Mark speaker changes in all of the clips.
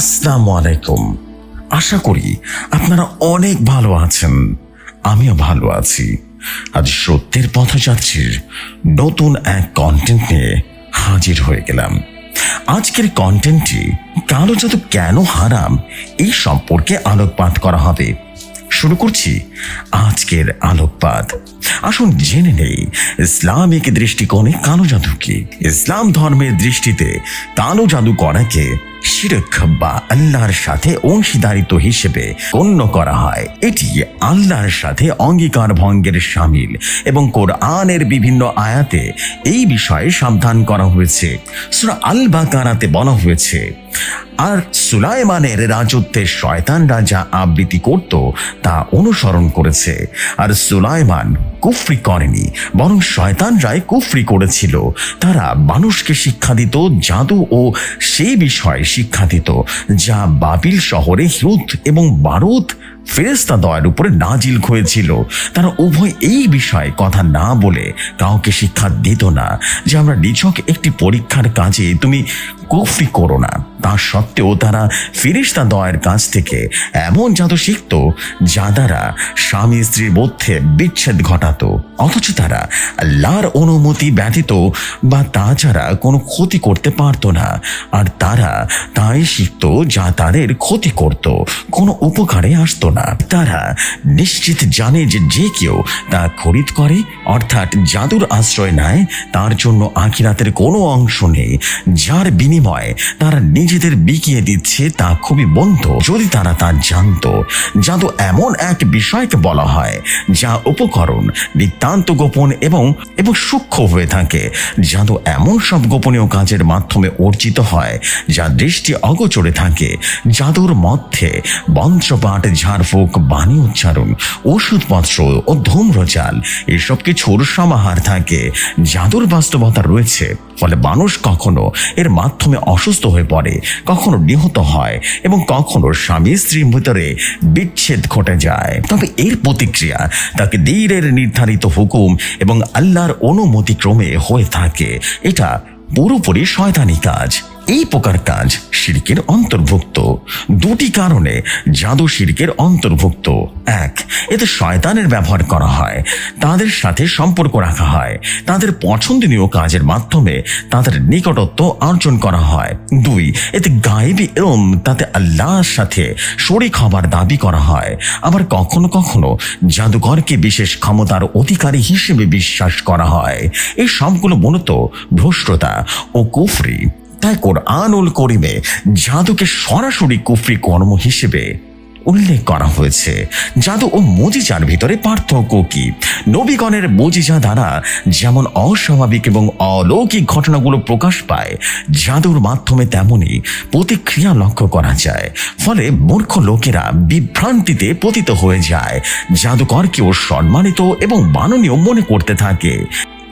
Speaker 1: আসসালামু আলাইকুম। আশা করি আপনারা অনেক ভালো আছেন। আমিও ভালো আছি। আজ সত্যের পথযাত্রীর নতুন এক কন্টেন্ট নিয়ে হাজির হয়ে গেলাম। আজকের কন্টেন্টটি কালো জাদু কেন হারাম এই সম্পর্কে আলোকপাত করা হবে। শুরু করছি আজকের আলোকপাত। আসুন জেনে নেই, ইসলামিক দৃষ্টিকোণে কালো জাদু কি ইসলাম ধর্মের দৃষ্টিতে কালো জাদু করাকে শিরক বা আল্লাহর সাথে অংশীদারিত্ব হিসেবে গণ্য করা হয়। এটি আল্লাহর সাথে অঙ্গীকার ভঙ্গের সামিল এবং কোরআনের বিভিন্ন আয়াতে এই বিষয়ে সাবধান করা হয়েছে। সুরা আল বাকারাতে বলা হয়েছে, আর সুলাইমানের রাজত্বের শয়তান রাজা আবৃত্তি করত তা অনুসরণ করেছে। আর সুলাইমান কুফরি করেনি, বরং শয়তানরাই কুফরি করেছিল। তারা মানুষকে শিক্ষা দিত, জাদু ও সেই বিষয়ে শিক্ষা দিত যা বাবিল শহরে হিউথ এবং বারুদ ফেরেস্তা দয়ের উপরে নাজিল হয়েছিল। তারা উভয় এই বিষয়ে কথা না বলে কাউকে শিক্ষা দিত না। যে আমরা নিছক একটি পরীক্ষার কাজে, তুমি কুফরি করো না। তা সত্ত্বেও তারা ফিরিস্তা দয়ের কাছ থেকে এমন জাদু শিখত যা দ্বারা স্বামী স্ত্রীর মধ্যে বিচ্ছেদ ঘটাতো। অথচ তারা আল্লাহর অনুমতি ব্যতীত বা তাছাড়া কোনো ক্ষতি করতে পারতো না। আর তারা তাই শিখত যা তাদের ক্ষতি করত। কোনো উপকারে আসতো না। তারা নিশ্চিত জানে যে যে কেউ তা খরিদ করে, অর্থাৎ জাদুর আশ্রয় নেয়, তার জন্য আখিরাতের কোনো অংশ নেই, যার বিনিময়ে তারা নিজেদের বিকিয়ে দিচ্ছে তা খুবই বন্ধ যদি তারা তা জানতো, জাদু এমন এক বিষয়কে বলা হয়, যা উপকরণ, নিতান্ত গোপন এবং এবং সূক্ষ্ম হয়ে থাকে। জাদু এমন সব গোপনীয় কাজের মাধ্যমে অর্জিত হয়, যা দৃষ্টি অগোচরে থাকে। জাদুর মধ্যে মন্ত্রপাঠ, ঝাড়ফুঁক, বাণী উচ্চারণ, ওষুধপত্র ও ধূম্রজাল, এসব কিছুর সমাহার থাকে। জাদুর বাস্তবতা রয়েছে, ফলে মানুষ কখনো এর মাধ্যমে অসুস্থ হয়ে পড়ে, কখনো নিহত হয় এবং কখনো স্বামী স্ত্রীর ভিতরে বিচ্ছেদ ঘটে যায়। তবে এর প্রতিক্রিয়া তাকে ধীরের নির্ধারিত হুকুম এবং আল্লাহর অনুমতিক্রমে হয়ে থাকে। এটা পুরোপুরি শয়তানি কাজ। এই প্রকার কাজ শিরকের অন্তর্ভুক্ত। দুটি কারণে জাদু শিরকের অন্তর্ভুক্ত। এক, এতে শয়তানের ব্যবহার করা হয়। তাদের সাথে সম্পর্ক রাখা হয়। তাদের পছন্দনীয় কাজের মাধ্যমে তাদের নিকটত্ব অর্জন করা হয়। দুই, এতে গায়েবী এবং তাতে আল্লাহর সাথে শরিক হবার দাবি করা হয়। আবার কখনো কখনো জাদুকরকে বিশেষ ক্ষমতার অধিকারী হিসেবে বিশ্বাস করা হয়। এই সবগুলো মূলত ভ্রষ্টতা ও কুফরি। তাই কোরআনুল করিমে জাদুকে সরাসরি কুফরি কর্ম হিসেবে উল্লেখ করা হয়েছে। জাদু ও মজিজার ভিতরে পার্থক্য কি? নবীগণের মজিজা দ্বারা যেমন অস্বাভাবিক এবং অলৌকিক ঘটনাগুলো প্রকাশ পায়, জাদুর মাধ্যমে তেমনই প্রতিক্রিয়া লক্ষ্য করা যায়। ফলে মূর্খ লোকেরা বিভ্রান্তিতে পতিত হয়ে যায়। জাদুকরকেও সম্মানিত এবং মাননীয় মনে করতে থাকে।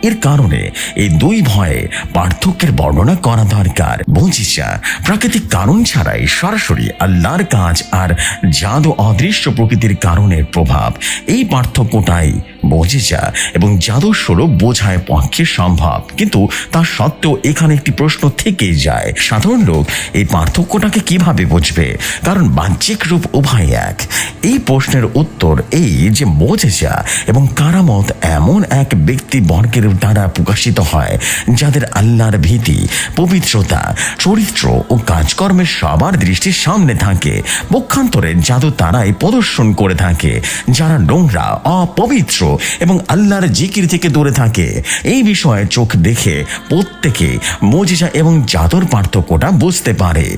Speaker 1: এর কারণে এই দুই ভয়ে পার্থক্যের বর্ণনা করা দরকার। বলছিসা প্রাকৃতিক কারণ ছাড়াই সরাসরি আল্লাহর কাজ আর জাদু অদৃশ্য প্রকৃতির কারণের প্রভাব, এই পার্থক্যটাই বোঝে যা এবং জাদু স্বরূপ বোঝায় পক্ষে সম্ভব। কিন্তু তা সত্ত্বেও এখানে একটি প্রশ্ন থেকেই যায়। সাধারণ লোক এই পার্থক্যটাকে কীভাবে বুঝবে? কারণ বাহ্যিক রূপ উভয় এক। এই প্রশ্নের উত্তর এই যে বোঝে যা এবং কারামত এমন এক ব্যক্তি বর্গের দ্বারা প্রকাশিত হয়, যাদের আল্লাহর ভীতি, পবিত্রতা, চরিত্র ও কাজকর্মের সবার দৃষ্টির সামনে থাকে। পক্ষান্তরে জাদু তারাই প্রদর্শন করে থাকে, যারা নোংরা, অপবিত্র এবং আল্লাহর জিকির থেকে দূরে থাকে। এই বিষয়ে চোখ দেখে প্রত্যেকে মজিজা এবং জাদুর পার্থক্যটা বুঝতে পারে।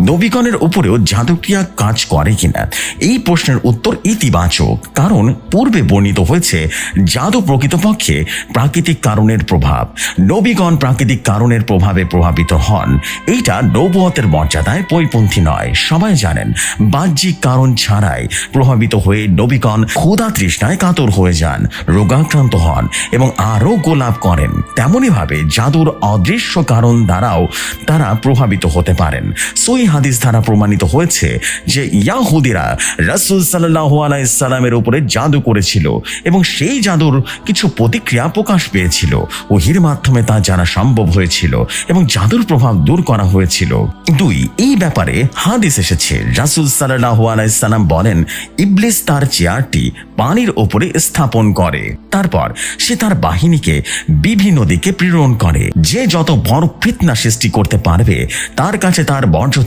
Speaker 1: নবীগণের উপরেও জাদুক্রিয়া কাজ করে কিনা? এই প্রশ্নের উত্তর ইতিবাচক, কারণ পূর্বে বর্ণিত হয়েছে, জাদু প্রকৃতপক্ষে প্রাকৃতিক কারণের প্রভাব। নবীগণ প্রাকৃতিক কারণের প্রভাবে প্রভাবিত হন। এইটা নবুয়তের মর্যাদায় পরিপন্থী নয়। সবাই জানেন, বাহ্যিক কারণ ছাড়াই প্রভাবিত হয়ে নবীগণ ক্ষুধা তৃষ্ণায় কাতর হয়ে যান, রোগাক্রান্ত হন এবং আরও গোলাপ করেন। তেমনইভাবে জাদুর অদৃশ্য কারণ দ্বারাও তারা প্রভাবিত হতে পারেন। সই এই হাদিস দ্বারা প্রমাণিত হয়েছে যে ইয়াহুদিরা রাসূল সাল্লাল্লাহু আলাইহি সাল্লামের উপরে জাদু করেছিল এবং সেই জাদুর কিছু প্রতিক্রিয়া প্রকাশ পেয়েছিল। ওহির মাধ্যমে তা জানা সম্ভব হয়েছিল এবং জাদুর প্রভাব দূর করা হয়েছিল। দুই, এই ব্যাপারে হাদিস এসেছে। রাসূল সাল্লাল্লাহু আলাইহি সাল্লাম বলেন, ইবলিস তার চেয়ারটি পানির ওপরে স্থাপন করে। তারপর সে তার বাহিনীকে বিভিন্ন দিকে প্রেরণ করে। যে যত বড় ফিতনা সৃষ্টি করতে পারবে, তার কাছে তার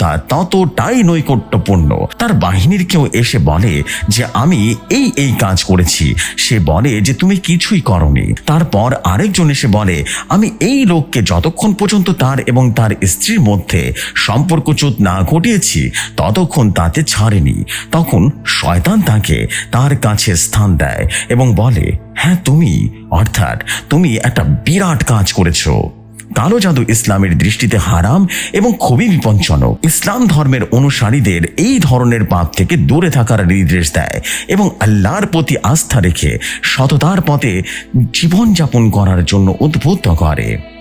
Speaker 1: মর্যাদা ততটাই নৈকট্যপূর্ণ। তার বাহিনীর কেউ এসে বলে যে, আমি এই এই কাজ করেছি। সে বলে যে, তুমি কিছুই করনি। তারপর আরেকজন এসে বলে, আমি এই লোককে যতক্ষণ পর্যন্ত তার এবং তার স্ত্রীর মধ্যে সম্পর্কচ্যুত না ঘটিয়েছি, ততক্ষণ তাতে ছাড়েনি। তখন শয়তান তাকে তার কাছে স্থান দেয় এবং বলে হ্যাঁ তুমি, অর্থাৎ তুমি একটা বিরাট কাজ করেছ। কালো জাদু ইসলামের দৃষ্টিতে হারাম এবং খুবই বিপজ্জনক। ইসলাম ধর্মের অনুসারীদের এই ধরনের পাপ থেকে দূরে থাকার নির্দেশ দেয় এবং আল্লাহর প্রতি আস্থা রেখে সততার পথে জীবনযাপন করার জন্য উদ্বুদ্ধ করে।